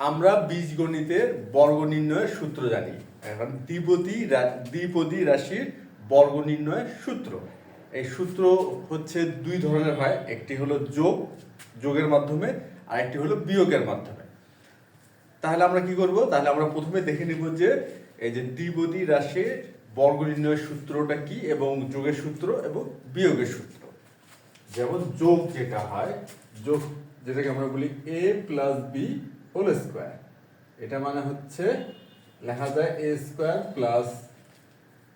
আমরা বীজগণিতের বর্গ নির্ণয়ের সূত্র জানি। এখন দ্বিপদী দ্বিপদী রাশির বর্গ নির্ণয়ের সূত্র। এই সূত্র হচ্ছে দুই ধরনের হয়, একটি হলো যোগ, যোগের মাধ্যমে আর একটি হলো বিয়োগের মাধ্যমে। তাহলে আমরা কি করব? তাহলে আমরা প্রথমে দেখে নিব যে এই যে দ্বিপদী রাশির বর্গ নির্ণয়ের সূত্রটা কি এবং যোগের সূত্র এবং বিয়োগের সূত্র। যেমন যোগ যেটা হয়, যোগ যেটাকে আমরা বলি A plus B whole square এটা মানে হচ্ছে লেখা যায় A square plus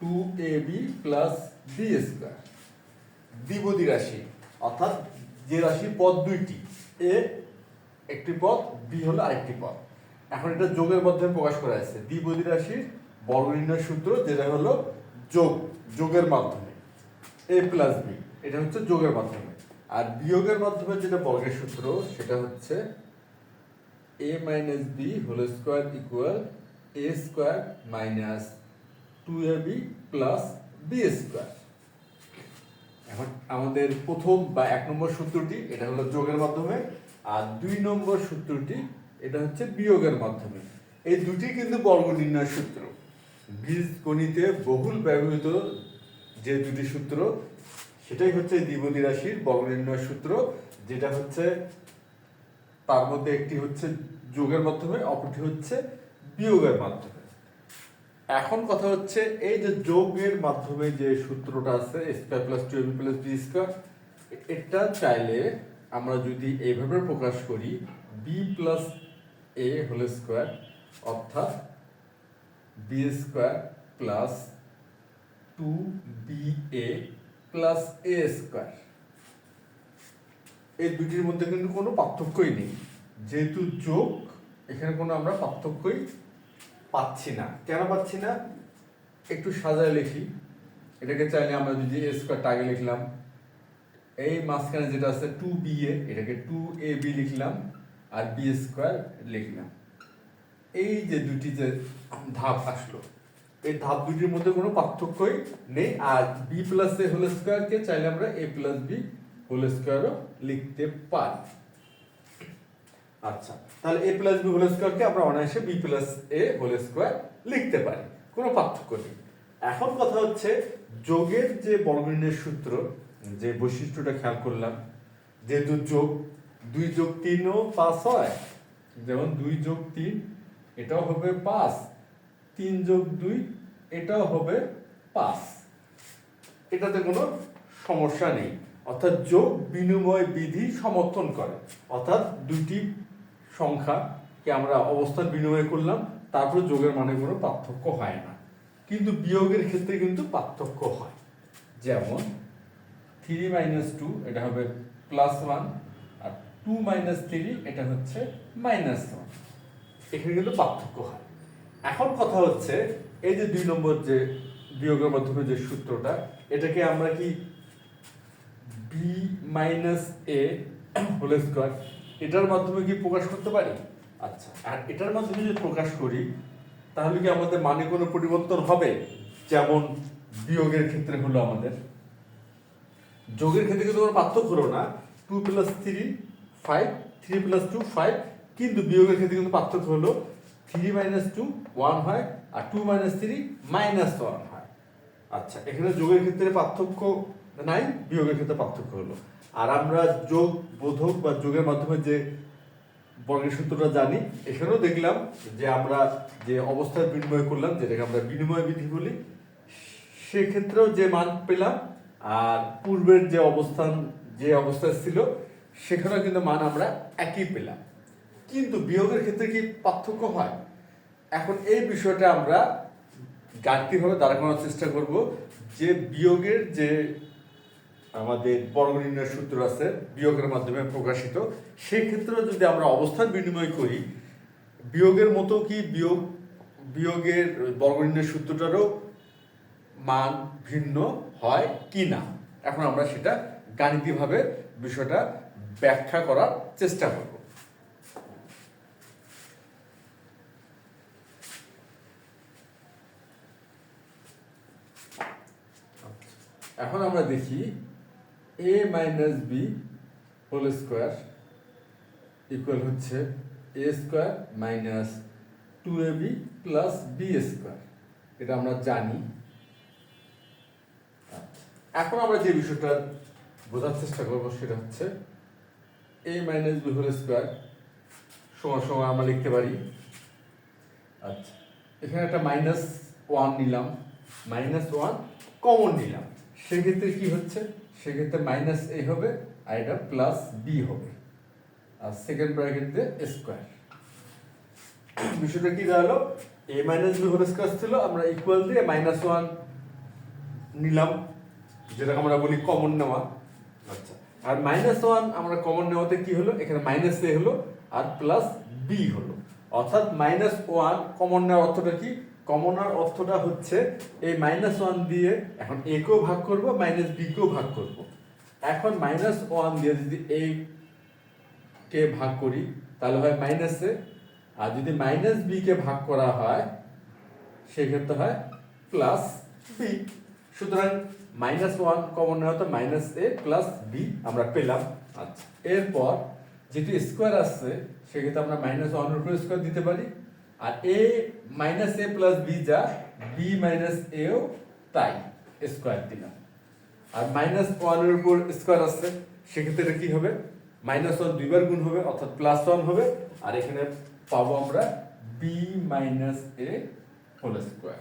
two A B plus B square দ্বিপদী রাশি, অর্থাৎ যে রাশির পদ দুইটি, এ একটি পদ, বি হলো আরেকটি পদ। এখন এটা যোগের মাধ্যমে প্রকাশ করা আছে দ্বিপদী রাশির বর্গ নির্ণয় সূত্র যেটা হলো যোগ, যোগের মাধ্যমে। এ প্লাস বি এটা হচ্ছে যোগের মাধ্যমে। আর বিয়োগের মাধ্যমে যেটা বর্গের সূত্র, সেটা হচ্ছে A minus B whole square equal A square minus two A B plus B square এখন আমাদের প্রথম বা এক নম্বর সূত্রটি, এটা হলো যোগের মাধ্যমে, আর দুই নম্বর সূত্রটি, এটা হচ্ছে বিয়োগের মাধ্যমে। এই দুটি কিন্তু বর্গ নির্ণয় সূত্র। বীজগণিতে বহুল ব্যবহৃত যে দুটি সূত্র, সেটাই হচ্ছে দ্বিপদী রাশির বর্গ নির্ণয় সূত্র, যেটা হচ্ছে, তার মধ্যে একটি হচ্ছে যোগের মাধ্যমে, অপরটি হচ্ছে বিয়োগের মাধ্যমে। এখন কথা হচ্ছে এই যে যোগের মাধ্যমে যে সূত্রটা আছে, square plus two AB plus B square, এটা চাইলে আমরা যদি এইভাবে প্রকাশ করি, B plus A whole square, অর্থাৎ B square plus two B A plus A square. এই দুটির মধ্যে কিন্তু কোনো পার্থক্যই নেই। যেহেতু যোগ, এখানে কোনো আমরা পার্থক্যই পাচ্ছি না। কেন পাচ্ছি না? একটু সাজায় লিখি। এটাকে চাইলে আমরা যদি এ স্কোয়ারটা আগে লিখলাম, এই মাঝখানে যেটা আছে টু বি এ, এটাকে টু এ বি লিখলাম আর বি স্কোয়ার লিখলাম। এই যে দুটি যে ধাপ আসলো, এই ধাপ দুটির মধ্যে কোনো পার্থক্যই নেই। আর বি প্লাস এ হোল স্কোয়ারকে চাইলে আমরা এ প্লাস বি হোল স্কোয়ারও লিখতে পারি। আচ্ছা তাহলে এ প্লাস বি হোল স্কোয়ারকে আমরা অনায়াসে B plus A whole square লিখতে পারি, কোনো পার্থক্য নেই। এখন কথা হচ্ছে, যোগের যে বর্গনির্ণয়ের সূত্র, যে বৈশিষ্ট্যটা খেয়াল করলাম, যেহেতু যোগ দুই যোগ তিনও পাঁচ হয়, যেমন দুই যোগ তিন, এটাও হবে পাঁচ, তিন যোগ দুই, এটাও হবে পাঁচ। এটাতে কোনো সমস্যা নেই। অর্থাৎ যোগ বিনিময় বিধি সমর্থন করে, অর্থাৎ দুইটি সংখ্যাকে আমরা অবস্থান বিনিময় করলাম, তারপর যোগের মানে কোনো পার্থক্য হয় না। কিন্তু বিয়োগের ক্ষেত্রে কিন্তু পার্থক্য হয়। যেমন থ্রি মাইনাস টু এটা হবে প্লাস ওয়ান আর টু মাইনাস থ্রি এটা হচ্ছে মাইনাস ওয়ান এখানে কিন্তু পার্থক্য হয়। এখন কথা হচ্ছে, এই যে দুই নম্বর যে বিয়োগের মাধ্যমে যে সূত্রটা, এটাকে আমরা কি B minus A whole square এটার মাধ্যমে কি প্রকাশ করতে পারি? আচ্ছা আর এটার মাধ্যমে যদি প্রকাশ করি, তাহলে কি আমাদের মানে কোনো পরিবর্তন হবে? যেমন বিয়োগের ক্ষেত্রে হলো আমাদের। যোগের ক্ষেত্রে কিন্তু কোনো পার্থক্য হলো না। Two plus three five three plus two five কিন্তু বিয়োগের ক্ষেত্রে কিন্তু পার্থক্য হলো থ্রি মাইনাস টু ওয়ান হয়, আর two minus three minus one হয়। আচ্ছা এখানে যোগের ক্ষেত্রে পার্থক্য নাই, বিয়োগের ক্ষেত্রে পার্থক্য হলো। আর আমরা যোগ, বোধক বা যোগের মাধ্যমে যে বর্গের সূত্রটা জানি, এখানেও দেখলাম যে আমরা যে অবস্থায় বিনিময় করলাম, যেটাকে আমরা বিনিময় বিধি বলি, সেক্ষেত্রেও যে মান পেলাম, আর পূর্বের যে অবস্থান, যে অবস্থায় ছিল, সেখানেও কিন্তু মান আমরা একই পেলাম। কিন্তু বিয়োগের ক্ষেত্রে কি পার্থক্য হয়? এখন এই বিষয়টা আমরা গাণিতিকভাবে দাঁড়া করার চেষ্টা করব যে বিয়োগের যে আমাদের বর্গ নির্ণয়ের সূত্র আছে, বিয়োগের মাধ্যমে প্রকাশিত। সেই ক্ষেত্রে যদি আমরা অবস্থান বিনিময় করি, বিয়োগের মতো কি বিয়োগ, বিয়োগের বর্গ নির্ণয়ের সূত্রটারও মান ভিন্ন হয় কি না? এখন আমরা সেটা গাণিতিকভাবে বিষয়টা ব্যাখ্যা করার চেষ্টা করব। এখন আমরা দেখি A minus B whole square equal হচ্ছে A square minus two A B plus B square এটা আমরা জানি। এখন আমরা যে বিষয়টা বোঝার চেষ্টা করব সেটা হচ্ছে A minus B whole square সমান সমান আমরা লিখতে পারি। আচ্ছা এখানে একটা মাইনাস ওয়ান নিলাম। মাইনাস ওয়ান কমন নিলাম। সেক্ষেত্রে কি হচ্ছে? সেক্ষেত্রে মাইনাস এ হবে আর এটা প্লাস বি হবে। আর সেকেন্ড ব্র্যাকেট দিয়ে স্কোয়ার বিষয়টা কি দাঁড়াল? A minus B whole square ছিল, আমরা ইকুয়াল দিয়ে মাইনাস ওয়ান নিলাম, যেটাকে আমরা বলি কমন নেওয়া। আচ্ছা আর মাইনাস ওয়ান আমরা কমন নেওয়াতে কি হলো? এখানে মাইনাস এ হলো, আর প্লাস বি হলো। অর্থাৎ মাইনাস ওয়ান কমন নেওয়ার অর্থটা কি? কমনার অর্থটা হচ্ছে এই মাইনাস ওয়ান দিয়ে এখন কেও ভাগ করব মাইনাস বি কেও ভাগ করব। এখন মাইনাস ওয়ান দিয়ে যদি এ কে ভাগ করি, তাহলে হয় মাইনাস আর যদি মাইনাস বি কে ভাগ করা হয়, সেক্ষেত্রে হয় প্লাস বি সুতরাং মাইনাস ওয়ান কমন নেওয়া তো মাইনাস এ প্লাস বি আমরা পেলাম। আচ্ছা এরপর যেটি স্কোয়ার আসছে সেক্ষেত্রে আমরা মাইনাস ওয়ানের উপর স্কোয়ার দিতে পারি। আর A minus A plus B যা বি মাইনাস এও তাই স্কোয়ার দিলাম। আর মাইনাস ওয়ানের উপর স্কোয়ার আসছে সেক্ষেত্রে কি হবে? মাইনাস ওয়ান দুইবার গুণ হবে, অর্থাৎ প্লাস ওয়ান হবে, আর এখানে পাবো আমরা B minus A whole square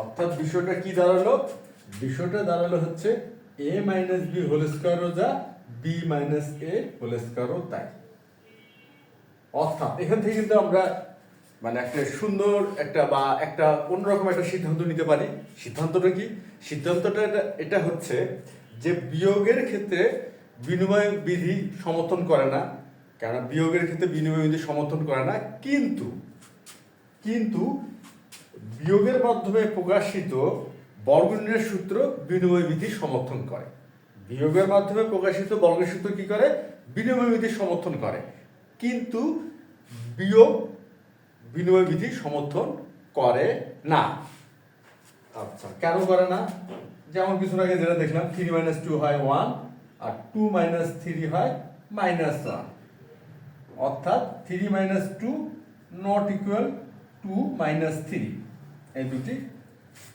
অর্থাৎ বিষয়টা কি দাঁড়াল? বিষয়টা দাঁড়াল হচ্ছে এ মাইনাস বি হোল স্কোয়ারও যা বি মাইনাস এ হোল স্কোয়ারও তাই। অর্থাৎ এখান থেকে কিন্তু আমরা মানে একটা সুন্দর একটা বা একটা অন্যরকম একটা সিদ্ধান্ত নিতে পারি। সিদ্ধান্তটা কি? সিদ্ধান্তটা এটা- হচ্ছে যে বিয়োগের ক্ষেত্রে বিনিময় বিধি সমর্থন করে না। কেন বিয়োগের ক্ষেত্রে বিনিময় বিধি সমর্থন করে না। কিন্তু কিন্তু বিয়োগের মাধ্যমে প্রকাশিত বর্গনির্ণয়ের সূত্র বিনিময় বিধি সমর্থন করে। বিয়োগের মাধ্যমে প্রকাশিত বর্গের সূত্র কি করে? বিনিময় বিধি সমর্থন করে। কিন্তু বিয়োগ বিনিময় বিধি সমর্থন করে না। আচ্ছা কেন করে না? যেমন কিছু আগে যেটা দেখলাম থ্রি মাইনাস টু হয় ওয়ান আর টু মাইনাস থ্রি হয় মাইনাস ওয়ান অর্থাৎ three minus two not equal two minus three এই দুটি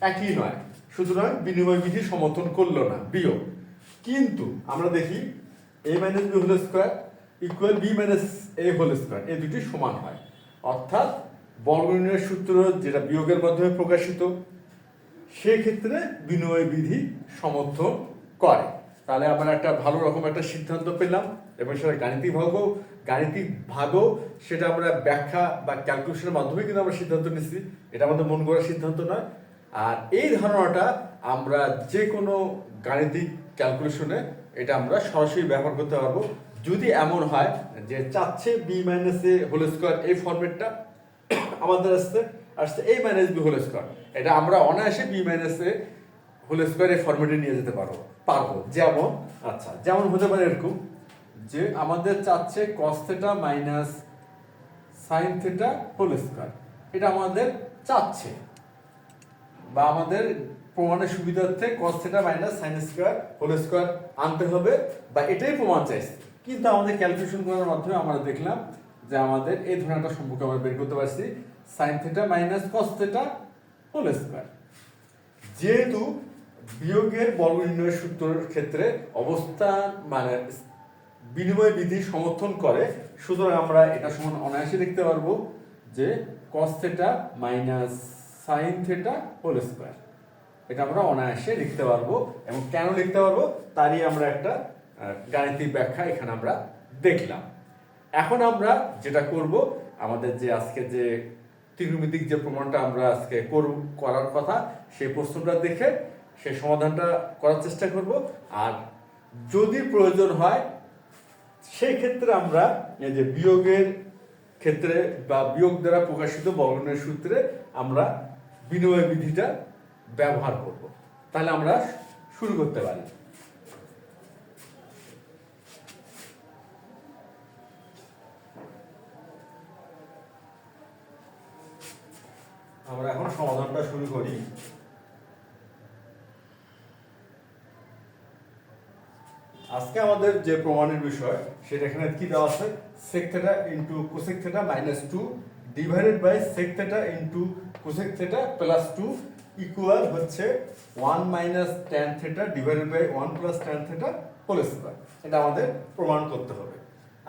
একই নয়। সুতরাং বিনিময় বিধি সমর্থন করল না, বিয়োগ। কিন্তু আমরা দেখি A minus B whole square equal B minus A whole square এই দুটি সমান হয়। অর্থাৎ বর্গনির্ণয়ের সূত্র যেটা বিয়োগের মাধ্যমে প্রকাশিত, সেক্ষেত্রে বিনিময় বিধি সমর্থন করে। তাহলে আমরা একটা ভালো রকম একটা সিদ্ধান্ত পেলাম। এবং সেটা গাণিতিক ভাগও গাণিতিক ভাগও সেটা আমরা ব্যাখ্যা বা ক্যালকুলেশনের মাধ্যমে কিন্তু আমরা সিদ্ধান্ত নিচ্ছি এটা আমাদের মন করার সিদ্ধান্ত নয়। আর এই ধারণাটা আমরা যে কোনো গাণিতিক ক্যালকুলেশনে এটা আমরা সরাসরি ব্যবহার করতে পারব। যদি এমন হয় যে চাচ্ছে B minus A whole square এই ফরম্যাটটা আমাদের আসছে আসছে এই মাইনাস বি হোল স্কোয়ার এটা আমরা অনায়াসে B minus A whole square এই ফরম্যাটে নিয়ে যেতে পারব পারব। যেমন আচ্ছা যেমন হতে পারে এরকম যে আমাদের চাচ্ছে cos theta minus sine theta whole square এটা আমাদের চাচ্ছে। বা আমাদের প্রমাণের সুবিধার্থে cos theta minus sine square whole square আনতে হবে, বা এটাই প্রমাণ চাইছে। কিন্তু আমাদের ক্যালকুলেশন করার মাধ্যমে আমরা দেখলাম যে আমাদের এই ধরনের একটা সম্পর্ক আমরা বের করতে পারছি sine theta minus cos theta whole square যেহেতু বিয়োগের বর্গ নির্ণয়ের সূত্রের ক্ষেত্রে অবস্থান মানে বিনিময় বিধি সমর্থন করে, সুতরাং আমরা এটা সমান অনায়াসে দেখতে পারব যে cos theta minus sine theta whole square এটা আমরা অনায়াসে লিখতে পারব এবং কেন লিখতে পারব? তারই আমরা একটা গাণিতিক ব্যাখ্যা এখানে আমরা দেখলাম। এখন আমরা যেটা করব, আমাদের যে আজকে যে ত্রিকোণমিতিক যে প্রমাণটা আমরা আজকে করব, করার কথা, সেই প্রশ্নটা দেখে সেই সমাধানটা করার চেষ্টা করব। আর যদি প্রয়োজন হয়, সেই ক্ষেত্রে আমরা এই যে বিয়োগের ক্ষেত্রে বা বিয়োগ দ্বারা প্রকাশিত বর্গনের সূত্রে আমরা বিনিময় বিধিটা ব্যবহার করব। তাহলে আমরা শুরু করতে পারি। আমরা এখন সমাধানটা শুরু করি। আজকে আমাদের যে প্রমাণের বিষয়, সেটা এখানে কি দেওয়া আছে? sec theta into cosec theta minus two divided by sec theta into cosec theta plus two equal হচ্ছে one minus tan theta divided by one plus tan theta whole square এটা আমাদের প্রমাণ করতে হবে।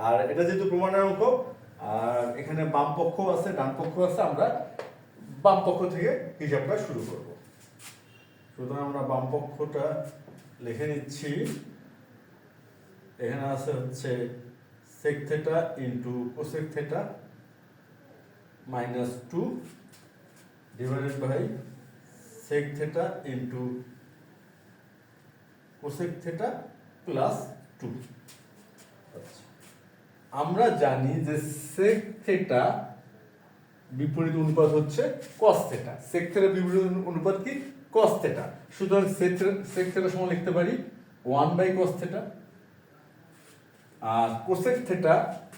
আর এটা যেহেতু প্রমাণের অঙ্ক, আর এখানে বাম পক্ষ আছে, ডান পক্ষ আছে, আমরা বাম পক্ষ থেকে হিসাবটা শুরু করব। সুতরাং আমরা বাম পক্ষটা লিখে নিচ্ছি। এখানে আছে হচ্ছে sec theta into cosec theta minus two divided by sec theta into cosec theta plus two আমরা জানি যে sec theta বিপরীত অনুপাত হচ্ছে theta sec theta বিপরীত অনুপাত কি? theta সুতরাং sec theta সমান লিখতে পারি 1 বাই theta আর কোসেক থেটা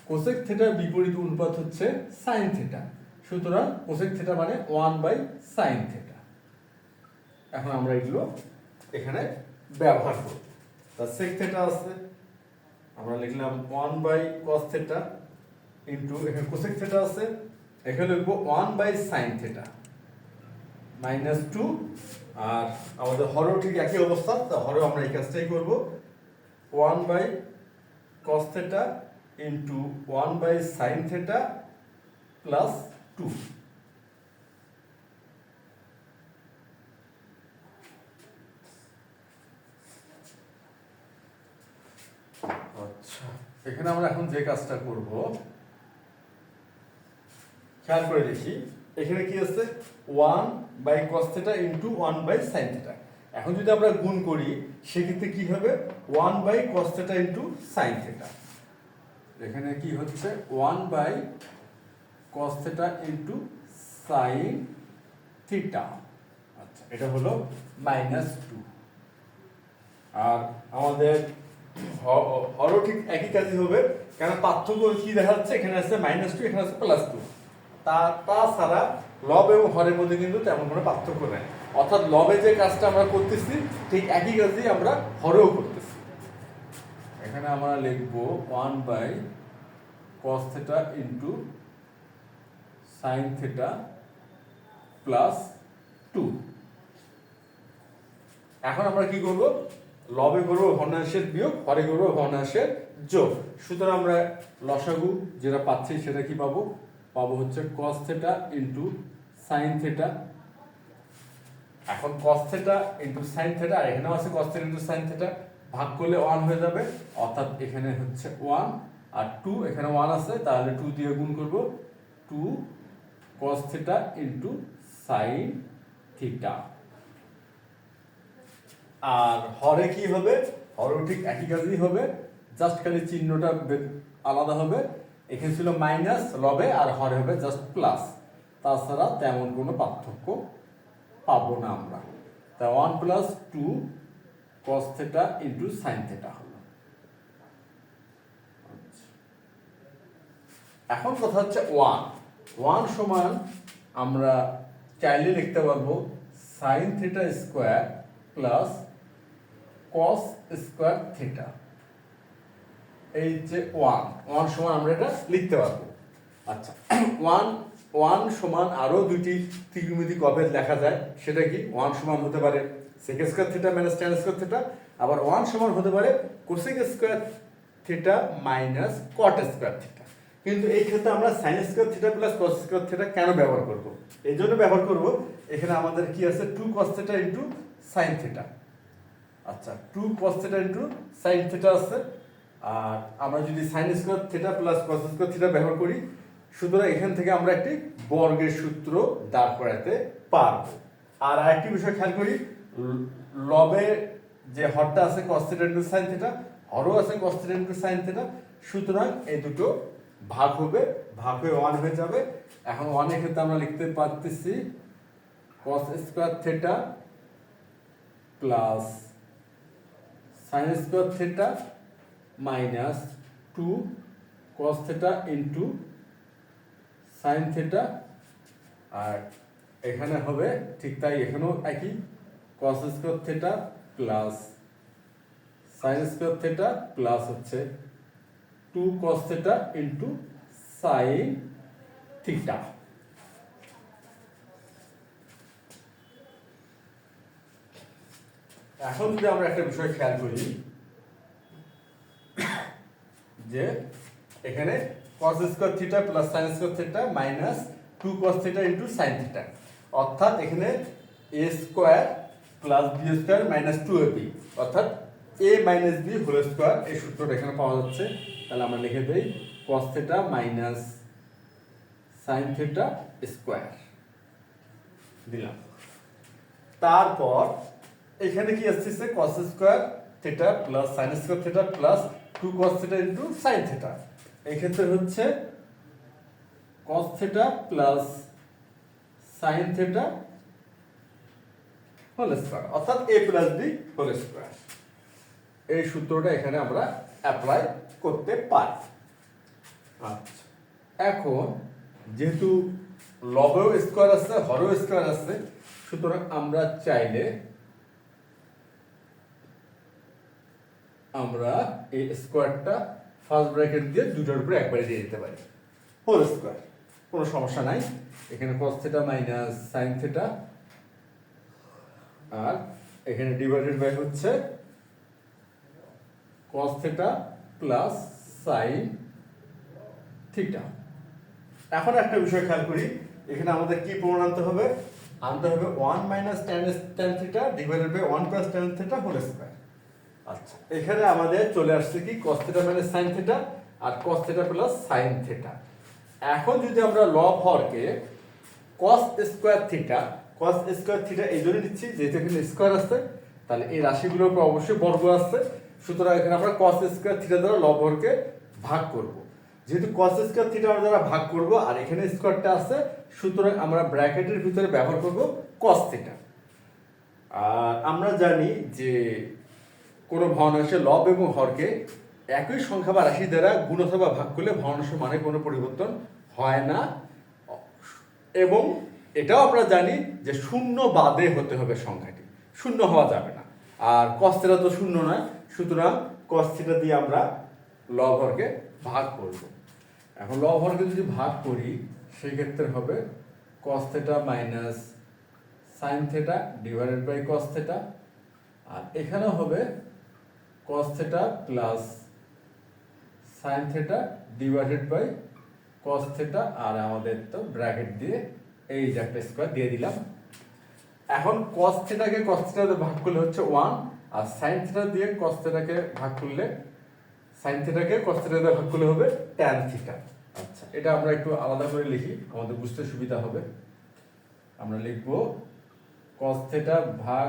কোসেক থেটার বিপরীত অনুপাত হচ্ছে সাইন থেটা সুতরাং কোসেক থেটা মানে ওয়ান বাই সাইন থেটা এখন আমরা এগুলো এখানে ব্যবহার করব। তা সেক থেটা আছে। আমরা লিখলাম one by cos theta into এখানে কোসেক থেটা আছে। এখানে লিখব one by sine theta minus two আর আমাদের হরও ঠিক একই অবস্থা, তা হরও আমরা এই কাজটাই করব। One by cos theta into 1 by sin theta plus 2 আচ্ছা এখানে আমরা এখন যে কাজটা করব খেয়াল করে দেখি, এখানে কি আছে? 1 by cos theta into 1 by sin theta এখন যদি আমরা গুণ করি, সেক্ষেত্রে কি হবে? One by cos theta into sine theta এখানে কি হচ্ছে? One by cos theta into sine theta আচ্ছা এটা হলো মাইনাস টু আর আমাদের হরও ঠিক একই কাজই হবে। কেন? পার্থক্য কি দেখা যাচ্ছে এখানে আছে মাইনাস টু এখানে আছে প্লাস টু তা, তাছাড়া লব এবং হরের মধ্যে কিন্তু তেমন কোনো পার্থক্য নেই। অর্থাৎ লবে যে কাজটা আমরা করতেছি, ঠিক একই কাজই আমরা হরেও করতেছি। এখানে আমরা লিখব one by cos theta into sine theta plus two এখন আমরা কি করব? লবে করব ভগ্নাংশের বিয়োগ, হরে করব ভগ্নাংশের যোগ। সুতরাং আমরা লসাগু যেটা পাচ্ছি সেটা কি পাবো? পাবো হচ্ছে cos theta into sine theta এখন cos theta into sin theta আর এখানেও আছে cos theta into sin theta ভাগ করলে 1 হয়ে যাবে, অর্থাৎ এখানে হচ্ছে 1 আর 2 এখানে 1 আছে, তাহলে 2 দিয়ে গুণ করব 2 cos theta into sin theta আর হরে কি হবে? হরেও ঠিক একই কাজই হবে জাস্ট খালি চিহ্নটা আলাদা হবে। এখানে ছিল মাইনাস লবে আর হরে হবে জাস্ট প্লাস তাছাড়া তেমন কোনো পার্থক্য পাবো না আমরা। তা one plus two cos theta into sine theta. এখন কথা হচ্ছে ওয়ান ওয়ান সমান আমরা চাইলে লিখতে পারব sine theta square plus cos square theta এই যে ওয়ান ওয়ান সমান আমরা এটা লিখতে পারব। আচ্ছা ওয়ান ওয়ান সমান আরও দুইটি ত্রিকোণমিতিক অভেদ লেখা যায়, সেটা কি? ওয়ান সমান হতে পারে sec square theta minus tan square theta আবার ওয়ান সমান হতে পারে cosec square theta minus cot square theta কিন্তু এই ক্ষেত্রে আমরা sine square theta plus cos square theta কেন ব্যবহার করব? এই জন্য ব্যবহার করব, এখানে আমাদের কি আছে? Two cos theta into sine theta আচ্ছা two cos theta into sine theta আছে। আর আমরা যদি sine square theta plus cos square theta ব্যবহার করি, সুতরাং এখান থেকে আমরা একটি বর্গের সূত্র দাঁড় করাতে পারব। আর আরেকটি বিষয় খেয়াল করি, লবে যে হরটা আছে cos theta into sine theta হরও আছে cos theta into sine theta সুতরাং এই দুটো ভাগ হবে, ভাগ হয়ে ওয়ান হয়ে যাবে। এখন ওয়ানের ক্ষেত্রে আমরা লিখতে পারতেছি cos square theta plus sine square theta minus two cos theta into sine theta আর এখানে হবে ঠিক তাই এখানেও একই cos square theta plus sine square theta plus হচ্ছে two cos theta into sine theta এখন যদি আমরা একটা বিষয় খেয়াল করি যে এখানে cos square theta plus sine square theta minus two cos theta into sine theta অর্থাৎ এখানে A square plus B square minus two A B অর্থাৎ A minus B whole square এই সূত্রটা এখানে পাওয়া যাচ্ছে। তাহলে আমরা লিখে দেই cos theta minus sine theta square দিলাম। তারপর এখানে কি আসছে cos square theta plus sine square theta plus two cos theta into sine theta এই ক্ষেত্রে হচ্ছে cos theta plus sine theta whole square অর্থাৎ A plus B whole square এই সূত্রটা এখানে আমরা অ্যাপ্লাই করতে পারি। আচ্ছা। এখন যেহেতু লবেও স্কোয়ার আছে, হরেও স্কোয়ার আছে, সুতরাং আমরা চাইলে আমরা এই স্কোয়ারটা ফার্স্ট ব্র্যাকেট দিয়ে দুটোর উপরে একবারে দিয়ে দিতে পারি। হোল স্কোয়ার কোনো সমস্যা নাই। এখানে cos theta minus sine theta আর এখানে ডিভাইডেড বাই হচ্ছে cos theta plus sine theta এখন একটা বিষয় খেয়াল করি, এখানে আমাদের কি প্রমাণ আনতে হবে? আনতে হবে one minus tan tan theta divided by one plus tan theta whole square আচ্ছা। এখানে আমাদের চলে আসছে কি cos theta minus sine theta আর cos theta plus sine theta এখন যদি আমরা লব হরকে cos square theta cos square theta এই জন্য নিচ্ছি যেহেতু এখানে স্কোয়ার আছে, তাহলে এই রাশিগুলোর উপর অবশ্যই বর্গ আছে। সুতরাং এখানে আমরা cos স্কোয়ার থিটা দ্বারা লব হরকে ভাগ করব। যেহেতু cos স্কোয়ার থিটা আমরা দ্বারা ভাগ করব, আর এখানে স্কোয়ারটা আছে, সুতরাং আমরা ব্র্যাকেটের ভিতরে ব্যবহার করব cos থিটা আর আমরা জানি যে কোনো ভগ্নাংশে লব এবং হরকে। একই সংখ্যা বা রাশি দ্বারা গুণ অথবা ভাগ করলে ভগ্নাংশ মানে কোনো পরিবর্তন হয় না। এবং এটাও আমরা জানি যে শূন্য বাদে হতে হবে সংখ্যাটি। শূন্য হওয়া যাবে না। আর কস্তেরা তো শূন্য নয়। সুতরাং কস্তিটা দিয়ে আমরা লব হরকে ভাগ করব। এখন লব হরকে যদি ভাগ করি সেক্ষেত্রে হবে cos theta minus sine theta divided by cos theta আর এখানেও হবে cos theta plus sine theta divided by cos theta আর আমাদের তো ব্র্যাকেট দিয়ে এই যে একটা স্কোয়ার দিয়ে দিলাম। এখন কস থেটাকে কস থেটাতে ভাগ করলে হচ্ছে ওয়ান আর সাইন থেটা দিয়ে কস থেটাকে ভাগ করলে সাইন থেটাকে কস থেটাতে ভাগ করলে হবে ট্যান থিটা আচ্ছা এটা আমরা একটু আলাদা করে লিখি, আমাদের বুঝতে সুবিধা হবে। আমরা লিখব কস থেটা ভাগ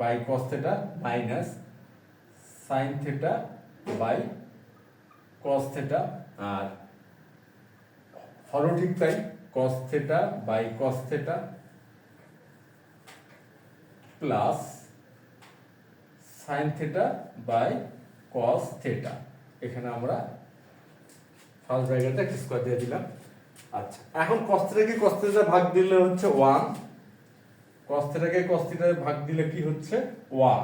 by cos theta minus sine theta by cos theta আর হরও ঠিক তাই cos theta by cos theta plus sine theta by cos theta এখানে আমরা ফার্স্ট ব্র্যাকেটে একটা স্কোয়ার দিয়ে দিলাম। আচ্ছা এখন কস থেটাকে কস থেটা ভাগ দিলে হচ্ছে ওয়ান কস থেটাকে কস থেটাতে ভাগ দিলে কি হচ্ছে? ওয়ান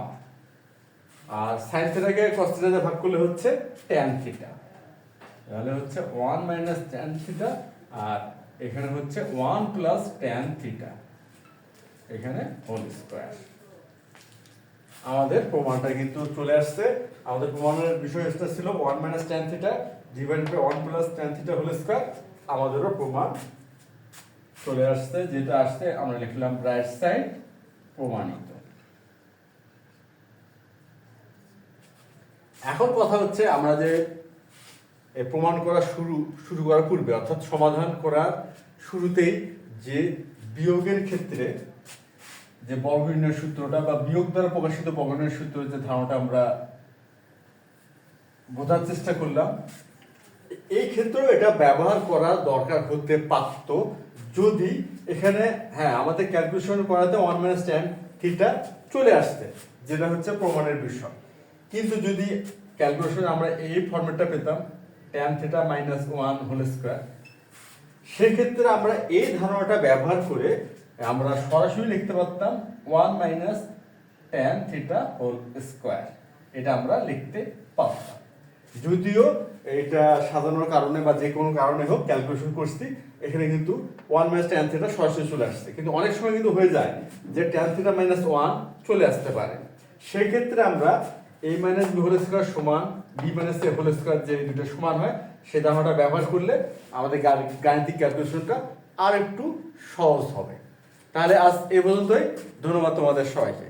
আর সাইন থেটাকে কস থেটাতে ভাগ করলে হচ্ছে ট্যান থিটা তাহলে হচ্ছে ওয়ান মাইনাস ট্যান থিটা আর এখানে হচ্ছে ওয়ান প্লাস ট্যান থিটা এখানে হোল স্কোয়ার আমাদের প্রমাণটা কিন্তু চলে আসছে। আমাদের প্রমাণের বিষয়টা ছিল one minus tan theta divide by one plus tan theta whole square আমাদেরও প্রমাণ চলে আসছে, যেটা আসছে আমরা লিখলাম রাইট সাইড প্রমাণিত। এখন কথা হচ্ছে আমরা যে প্রমাণ করা শুরু শুরু করার পূর্বে, অর্থাৎ সমাধান করার শুরুতেই যে বিয়োগের ক্ষেত্রে যে বর্গনির্ণয় সূত্রটা বা বিয়োগ দ্বারা প্রকাশিত বর্গনির্ণয় সূত্রের যে ধারণাটা আমরা বোঝার চেষ্টা করলাম, এই ক্ষেত্রেও এটা ব্যবহার করা দরকার হতে পারত যদি এখানে হ্যাঁ আমাদের ক্যালকুলেশন করাতে ওয়ান মাইনাস টেন থিটা চলে আসতে, যেটা হচ্ছে প্রমাণের বিষয়। কিন্তু যদি ক্যালকুলেশন আমরা এই ফর্মেটটা পেতাম tan theta minus one whole square সেক্ষেত্রে আমরা এই ধারণাটা ব্যবহার করে আমরা সরাসরি লিখতে পারতাম one minus tan theta whole square এটা আমরা লিখতে পারতাম। যদিও এটা সাজানোর কারণে বা যে কোনো কারণে হোক ক্যালকুলেশন করছি, এখানে কিন্তু ওয়ান মাইনাস ট্যান থিটা সরাসরি চলে আসছে। কিন্তু অনেক সময় কিন্তু হয়ে যায় যে ট্যান থিটা মাইনাস ওয়ান চলে আসতে পারে। সেক্ষেত্রে আমরা A minus B whole square সমান B minus A whole square যে দুটো সমান হয়, সেই ধারণাটা ব্যবহার করলে আমাদের গাণিতিক ক্যালকুলেশনটা আর একটু সহজ হবে। তাহলে আজ এ পর্যন্তই। ধন্যবাদ তোমাদের সবাইকে।